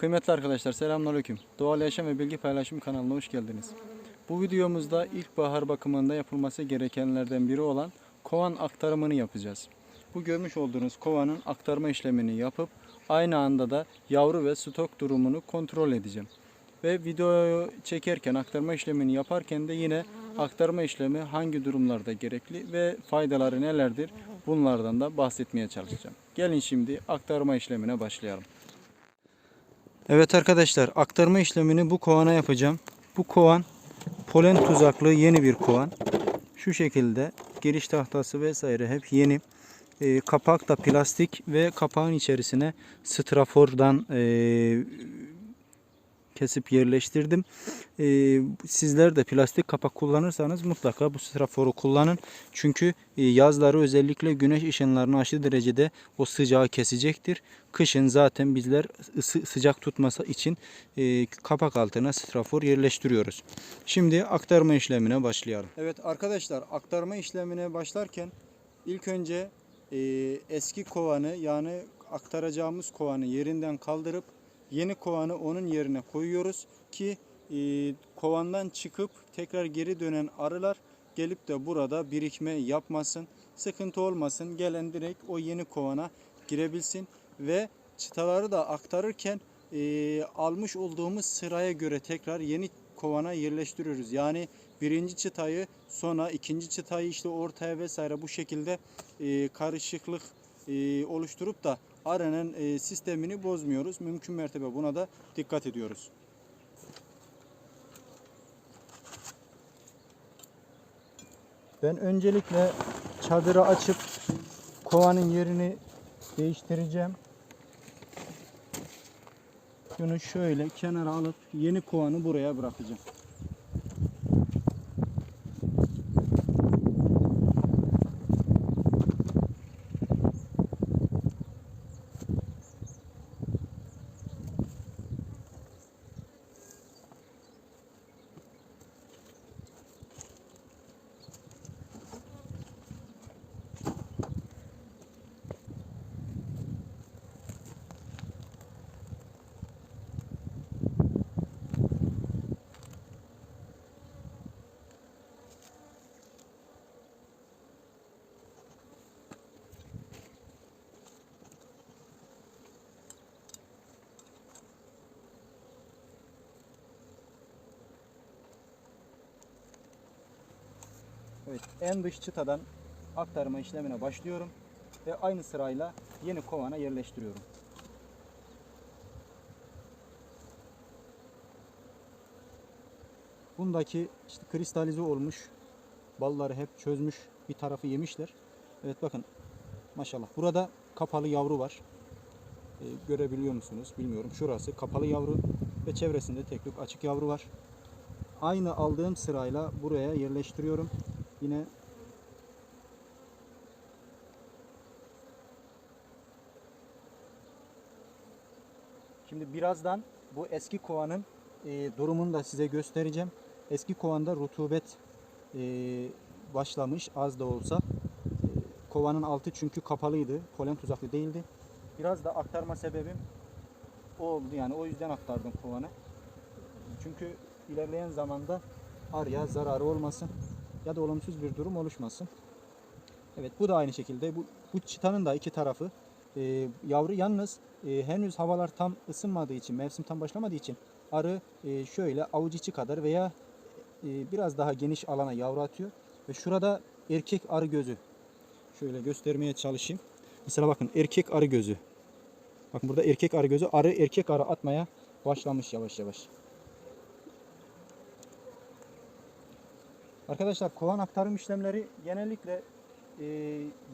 Kıymetli arkadaşlar selamünaleyküm. Doğal Yaşam ve Bilgi Paylaşım kanalına hoş geldiniz. Bu videomuzda ilkbahar bakımında yapılması gerekenlerden biri olan kovan aktarımını yapacağız. Bu görmüş olduğunuz kovanın aktarma işlemini yapıp aynı anda da yavru ve stok durumunu kontrol edeceğim. Ve videoyu çekerken aktarma işlemini yaparken de yine aktarma işlemi hangi durumlarda gerekli ve faydaları nelerdir bunlardan da bahsetmeye çalışacağım. Gelin şimdi aktarma işlemine başlayalım. Evet arkadaşlar aktarma işlemini bu kovana yapacağım. Bu kovan polen tuzaklı yeni bir kovan. Şu şekilde giriş tahtası vesaire hep yeni. Ee, kapak da plastik ve kapağın içerisine strafordan ee, kesip yerleştirdim. Ee, sizler de plastik kapak kullanırsanız mutlaka bu straforu kullanın. Çünkü e, yazları özellikle güneş ışınlarını aşırı derecede o sıcağı kesecektir. Kışın zaten bizler ısı, sıcak tutması için e, kapak altına strafor yerleştiriyoruz. Şimdi aktarma işlemine başlayalım. Evet arkadaşlar aktarma işlemine başlarken ilk önce e, eski kovanı yani aktaracağımız kovanı yerinden kaldırıp yeni kovanı onun yerine koyuyoruz ki e, kovandan çıkıp tekrar geri dönen arılar gelip de burada birikme yapmasın, sıkıntı olmasın. Gelen direkt o yeni kovana girebilsin ve çıtaları da aktarırken e, almış olduğumuz sıraya göre tekrar yeni kovana yerleştiriyoruz. Yani birinci çıtayı sonra ikinci çıtayı işte ortaya vesaire bu şekilde e, karışıklık e, oluşturup da arının e, sistemini bozmuyoruz. Mümkün mertebe buna da dikkat ediyoruz. Ben öncelikle çadırı açıp kovanın yerini değiştireceğim. Şunu şöyle kenara alıp yeni kovanı buraya bırakacağım. Evet, en dış çıtadan aktarma işlemine başlıyorum ve aynı sırayla yeni kovana yerleştiriyorum. Bundaki işte kristalize olmuş balları hep çözmüş bir tarafı yemişler. Evet bakın maşallah. Burada kapalı yavru var. Ee, görebiliyor musunuz bilmiyorum. Şurası kapalı yavru ve çevresinde tek tük açık yavru var. Aynı aldığım sırayla buraya yerleştiriyorum. Yine Şimdi birazdan bu eski kovanın e, durumunu da size göstereceğim. Eski kovanda rutubet e, başlamış az da olsa. E, kovanın altı çünkü kapalıydı. Polen tuzaklı değildi. Biraz da aktarma sebebim o oldu yani o yüzden aktardım kovanı. Çünkü ilerleyen zamanda arıya zararı olmasın ya da olumsuz bir durum oluşmasın. Evet bu da aynı şekilde bu, bu çıtanın da iki tarafı e, yavru yalnız e, henüz havalar tam ısınmadığı için mevsim tam başlamadığı için arı e, şöyle avuç içi kadar veya e, biraz daha geniş alana yavru atıyor ve şurada erkek arı gözü şöyle göstermeye çalışayım. Mesela bakın erkek arı gözü. Bakın burada erkek arı gözü arı erkek arı atmaya başlamış yavaş yavaş. Arkadaşlar kovan aktarım işlemleri genellikle e,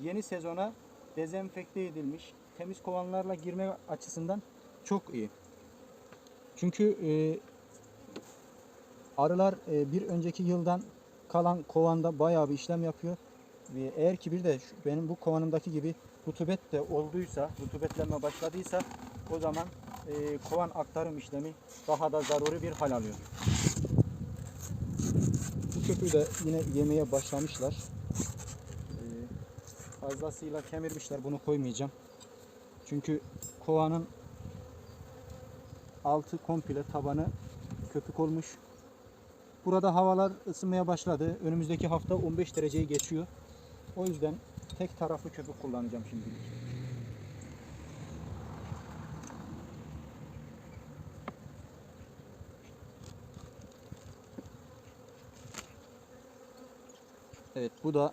yeni sezona dezenfekte edilmiş temiz kovanlarla girme açısından çok iyi. Çünkü e, arılar e, bir önceki yıldan kalan kovanda bayağı bir işlem yapıyor. Ve eğer ki bir de şu- benim bu kovanımdaki gibi rutubet de olduysa, rutubetlenme başladıysa o zaman e, kovan aktarım işlemi daha da zaruri bir hal alıyor. Köpüğü de yine yemeye başlamışlar. Ee, fazlasıyla kemirmişler. Bunu koymayacağım. Çünkü kovanın altı komple tabanı köpük olmuş. Burada havalar ısınmaya başladı. Önümüzdeki hafta 15 dereceyi geçiyor. O yüzden tek taraflı köpük kullanacağım şimdilik. Evet bu da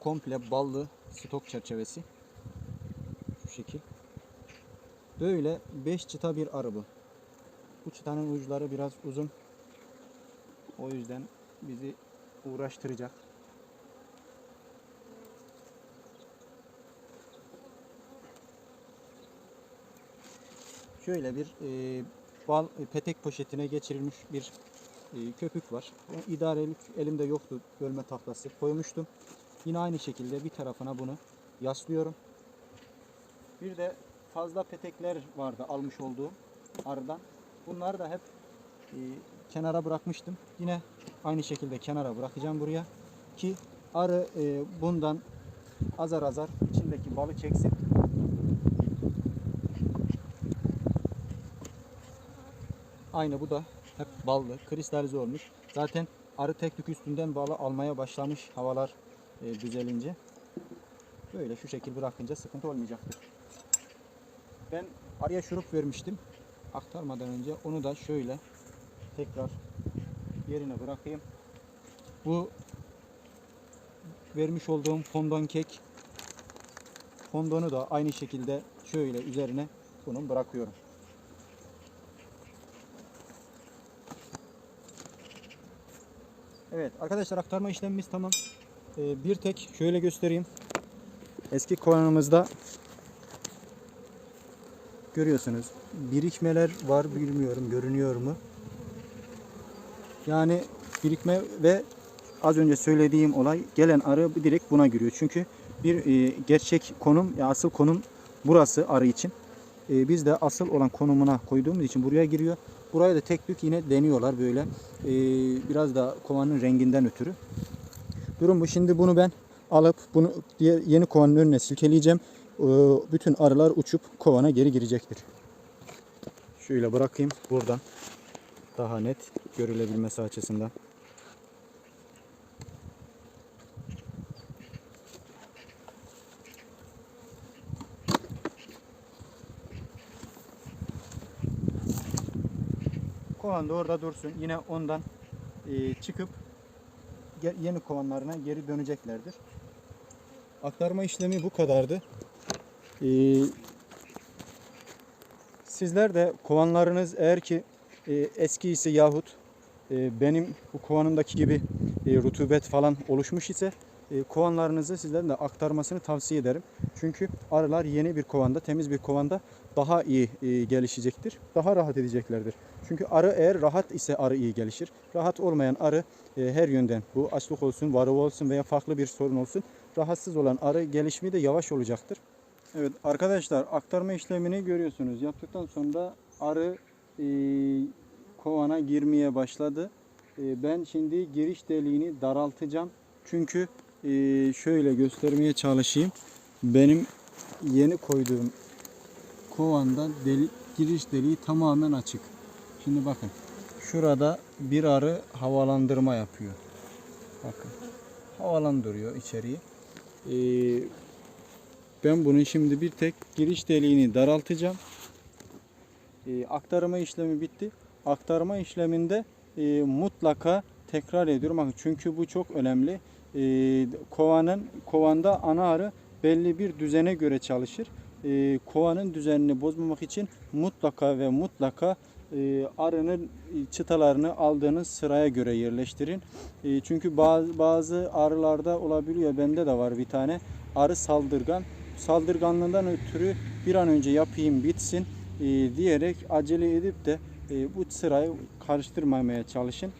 komple ballı stok çerçevesi. Şu şekil. Böyle 5 çıta bir arı bu. Bu çıtanın uçları biraz uzun. O yüzden bizi uğraştıracak. Şöyle bir e, bal e, petek poşetine geçirilmiş bir köpük var. O idarelik elimde yoktu bölme tahtası koymuştum. Yine aynı şekilde bir tarafına bunu yaslıyorum. Bir de fazla petekler vardı almış olduğum arıdan. Bunları da hep e, kenara bırakmıştım. Yine aynı şekilde kenara bırakacağım buraya ki arı e, bundan azar azar içindeki balı çeksin. Aynı bu da hep ballı, kristalize olmuş. Zaten arı tek tük üstünden balı almaya başlamış havalar e, düzelince. Böyle şu şekil bırakınca sıkıntı olmayacaktır. Ben arıya şurup vermiştim. Aktarmadan önce onu da şöyle tekrar yerine bırakayım. Bu vermiş olduğum fondon kek fondonu da aynı şekilde şöyle üzerine bunun bırakıyorum. Evet arkadaşlar aktarma işlemimiz tamam. Ee, bir tek şöyle göstereyim. Eski kovanımızda görüyorsunuz birikmeler var bilmiyorum görünüyor mu? Yani birikme ve az önce söylediğim olay gelen arı direkt buna giriyor. Çünkü bir e, gerçek konum, ya asıl konum burası arı için. E, biz de asıl olan konumuna koyduğumuz için buraya giriyor. Buraya da tek tük yine deniyorlar böyle. E, biraz da kovanın renginden ötürü. Durum bu. Şimdi bunu ben alıp bunu diğer yeni kovanın önüne silkeleyeceğim. E, bütün arılar uçup kovana geri girecektir. Şöyle bırakayım buradan. Daha net görülebilmesi açısından. Kovan da orada dursun. Yine ondan e, çıkıp yeni kovanlarına geri döneceklerdir. Aktarma işlemi bu kadardı. E, sizler de kovanlarınız eğer ki e, eski ise yahut e, benim bu kovanımdaki gibi e, rutubet falan oluşmuş ise e, kovanlarınızı sizlerin de aktarmasını tavsiye ederim. Çünkü arılar yeni bir kovanda, temiz bir kovanda daha iyi e, gelişecektir. Daha rahat edeceklerdir. Çünkü arı eğer rahat ise arı iyi gelişir. Rahat olmayan arı e, her yönden bu açlık olsun, varı olsun veya farklı bir sorun olsun rahatsız olan arı gelişimi de yavaş olacaktır. Evet arkadaşlar aktarma işlemini görüyorsunuz. Yaptıktan sonra arı e, kovana girmeye başladı. E, ben şimdi giriş deliğini daraltacağım. Çünkü e, şöyle göstermeye çalışayım. Benim yeni koyduğum kovanda delik, giriş deliği tamamen açık. Şimdi bakın. Şurada bir arı havalandırma yapıyor. Bakın. Havalandırıyor içeriği. Ee, ben bunun şimdi bir tek giriş deliğini daraltacağım. Ee, aktarma işlemi bitti. Aktarma işleminde e, mutlaka tekrar ediyorum. Bakın çünkü bu çok önemli. Ee, kovanın kovanda ana arı belli bir düzene göre çalışır. Ee, kovanın düzenini bozmamak için mutlaka ve mutlaka e, arının çıtalarını aldığınız sıraya göre yerleştirin. E, çünkü bazı, bazı arılarda olabiliyor. Bende de var bir tane. Arı saldırgan. Saldırganlığından ötürü bir an önce yapayım bitsin e, diyerek acele edip de e, bu sırayı karıştırmamaya çalışın.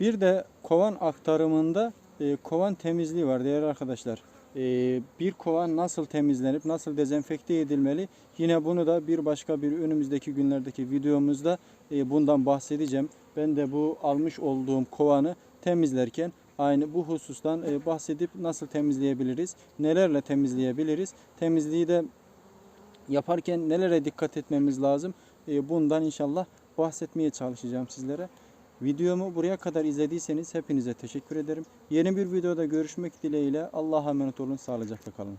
Bir de kovan aktarımında e, kovan temizliği var değerli arkadaşlar. E, bir kovan nasıl temizlenip nasıl dezenfekte edilmeli? Yine bunu da bir başka bir önümüzdeki günlerdeki videomuzda e, bundan bahsedeceğim. Ben de bu almış olduğum kovanı temizlerken aynı bu husustan e, bahsedip nasıl temizleyebiliriz? Nelerle temizleyebiliriz? Temizliği de yaparken nelere dikkat etmemiz lazım? Bundan inşallah bahsetmeye çalışacağım sizlere. Videomu buraya kadar izlediyseniz hepinize teşekkür ederim. Yeni bir videoda görüşmek dileğiyle Allah'a emanet olun. Sağlıcakla kalın.